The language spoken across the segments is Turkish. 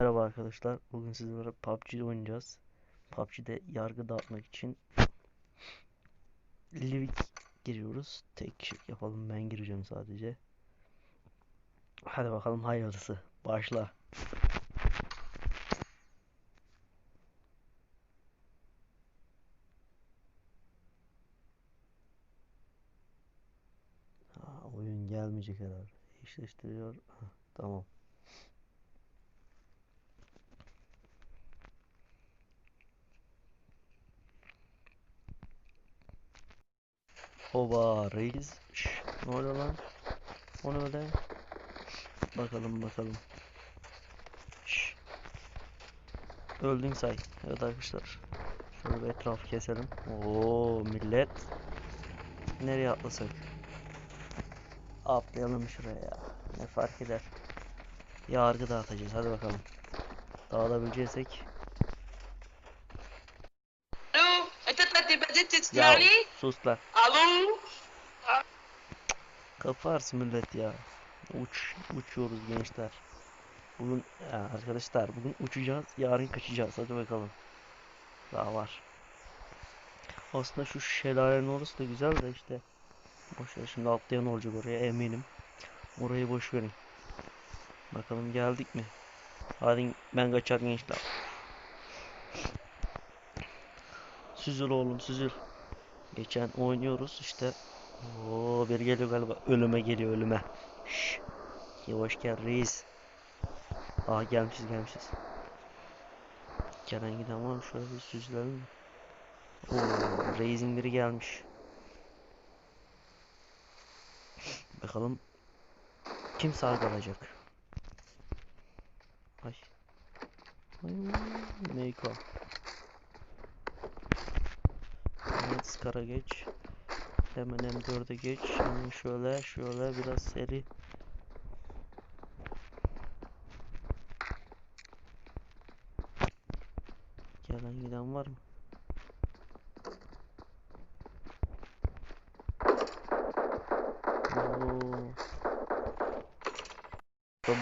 Merhaba arkadaşlar. Bugün sizlerle PUBG oynayacağız. PUBG'de yargı dağıtmak için Livik giriyoruz. Tek kişi yapalım. Ben gireceğim sadece. Hadi bakalım hayırlısı. Başla. Aa, oyun gelmeyecek herhalde. Eşleştiriyor. Hah, tamam. Oba reis. Ne oluyor lan? O ne öyle? Bakalım bakalım. Şş. Öldün say. Evet arkadaşlar. Şöyle bir etrafı keselim. Oo millet. Nereye atlasak? Atlayalım şuraya ya. Ne fark eder? Yargı dağıtacağız. Hadi bakalım. Dağıtabileceksek. devlet yetkilerini sus lan. Alo. Kafarsın millet ya. Uç, uçuyoruz gençler. Bugün ya arkadaşlar bugün uçacağız, yarın kaçacağız. Hadi bakalım. Daha var. Aslında şu şelalenin orası da güzel de işte. Boş şimdi atlayan olacak oraya eminim. Orayı boş verin. Bakalım geldik mi? Hadi ben kaçar gençler. Süzül oğlum süzül. Geçen oynuyoruz işte. Oo bir geliyor galiba. Ölüme geliyor ölüme. Şşş. Yavaş gel reis. Aa gelmişiz gelmişiz. Gelen giden var mı? Şöyle bir süzülelim? Oo reisin biri gelmiş. Bakalım kim sağ kalacak? Ay. Ay Meiko. Evet Skara geç. Hemen M4'e geç. Hemen şöyle şöyle biraz seri. Gelen giden var mı?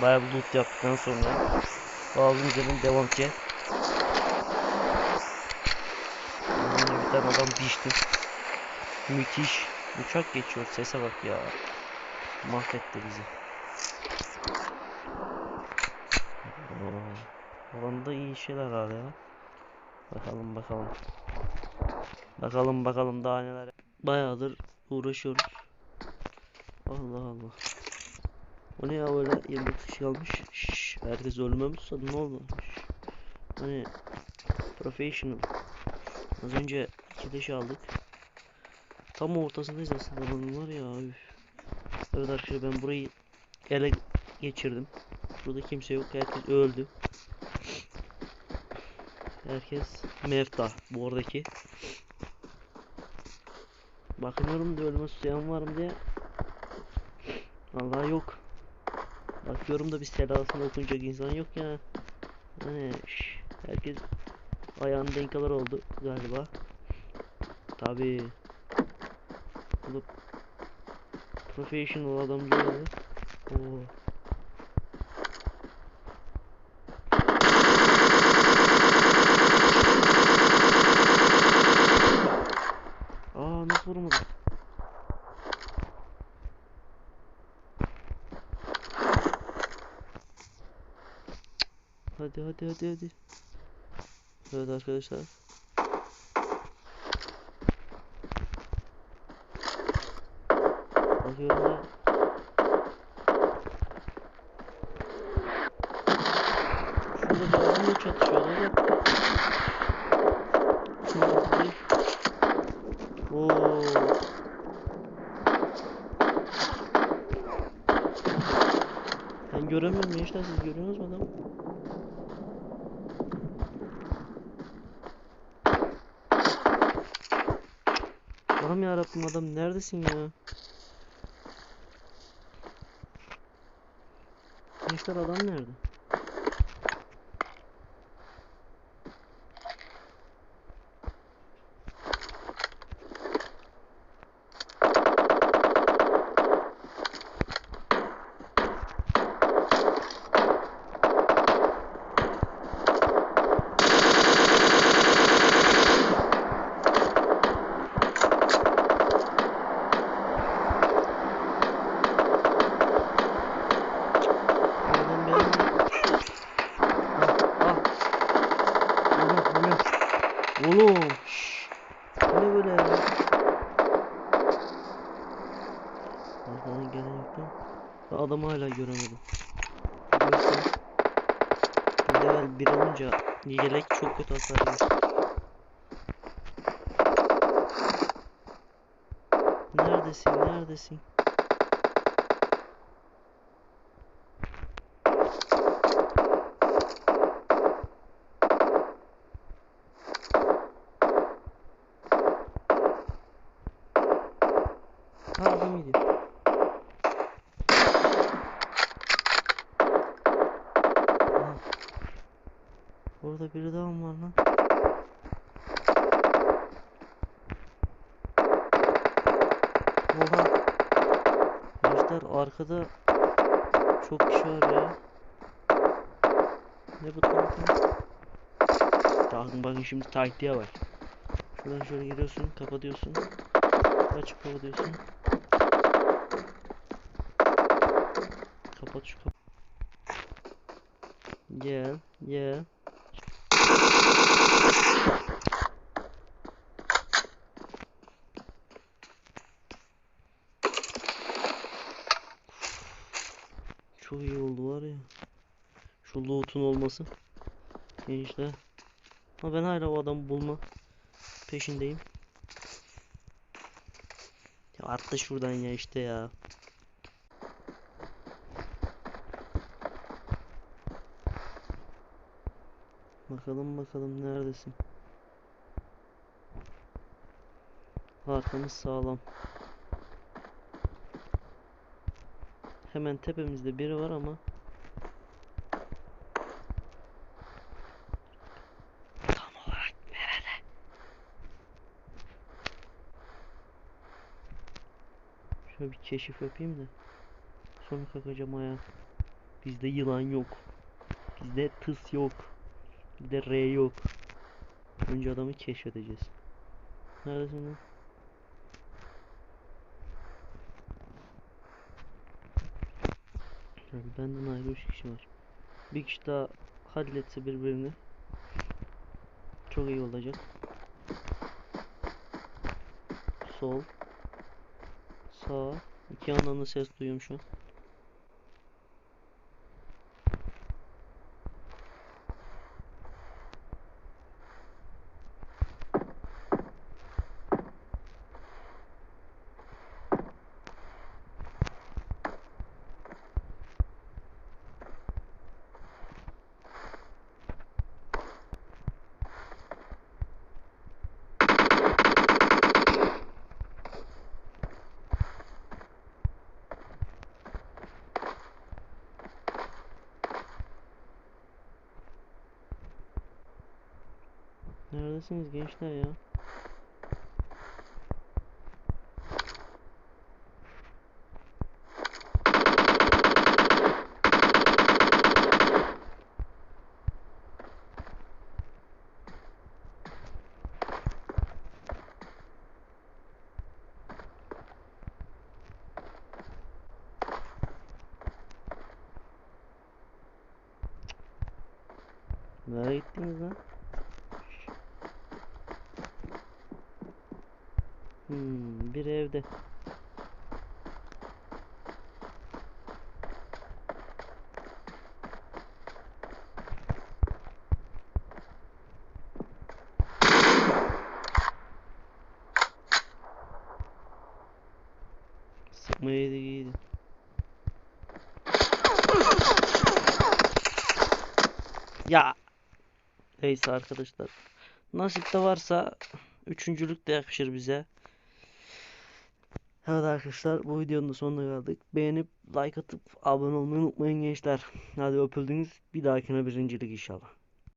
Bayağı bir loot yaptıktan sonra Ağzın üzerinden devam ki. Tane adam biçtim. Müthiş. Uçak geçiyor. Sese bak ya. Mahvetti bizi. Oo. Alanda iyi şeyler var ya. Bakalım bakalım. Bakalım bakalım daha neler. Bayağıdır uğraşıyoruz. Allah Allah. O ne ya öyle 20 kişi kalmış. Şşş, herkes ölüme mi ne oldu? Şşş. Hani professional. Az önce iki leş aldık. Tam ortasındayız aslında bunun var ya. Üf. Evet arkadaşlar ben burayı ele geçirdim. Burada kimse yok. Herkes öldü. Herkes mevta bu oradaki. Bakıyorum da ölüme susayan var mı diye. Vallahi yok. Bakıyorum da bir selasını okunacak insan yok ya. Şş, herkes ayağın denk alır oldu galiba. Tabii. Bu da professional adamcağızı. Oo. Aa nasıl vurmadı? Hadi hadi hadi hadi. Evet arkadaşlar. Bakıyorum da Şurada bir adamla çatışıyordu ama Şurada değil. Oo. Ben göremiyorum gençler siz görüyorsunuz mu adamı? Allah'ım yarabbim adam neredesin ya? Gençler adam nerede? Oğlum. Bu ne böyle ya? Arkadan gelen yok değil mi? Ben adamı hala göremedim. Görsem. Level 1 olunca yelek çok kötü hasar yiyor. Neredesin? Neredesin? Ha adam gidiyor. Aha. Orada biri daha mı var lan? Oha. Gençler arkada çok kişi var ya. Ne bu tarafa? Bakın bakın şimdi taktiğe var. Şuradan şöyle giriyorsun, kapatıyorsun. Açıp kapatıyorsun. Kapat şu kap. Gel, gel. Çok iyi oldu var ya. Şu loot'un olması. Gençler. Ama ben hala o adamı bulma peşindeyim. Ya atla şuradan ya işte ya. Bakalım bakalım neredesin? Arkamız sağlam. Hemen tepemizde biri var ama tam olarak nerede? Şöyle bir keşif yapayım da sonra kalkacağım ayağa. Bizde yılan yok. Bizde tıs yok. Bizde R yok. Önce adamı keşfedeceğiz. Neredesin lan? Yani benden ayrı 3 kişi var. Bir kişi daha halletse birbirini çok iyi olacak. Sol. Sağ. İki yandan da ses duyuyorum şu an. Neredesiniz gençler ya? Nereye gittiniz lan? Hmm, bir evde. Sıkmayı da. Ya. Neyse arkadaşlar. Nasip varsa üçüncülük de yakışır bize. Evet arkadaşlar bu videonun da sonuna geldik. Beğenip like atıp abone olmayı unutmayın gençler. Hadi öpüldünüz. Bir dahakine birincilik inşallah.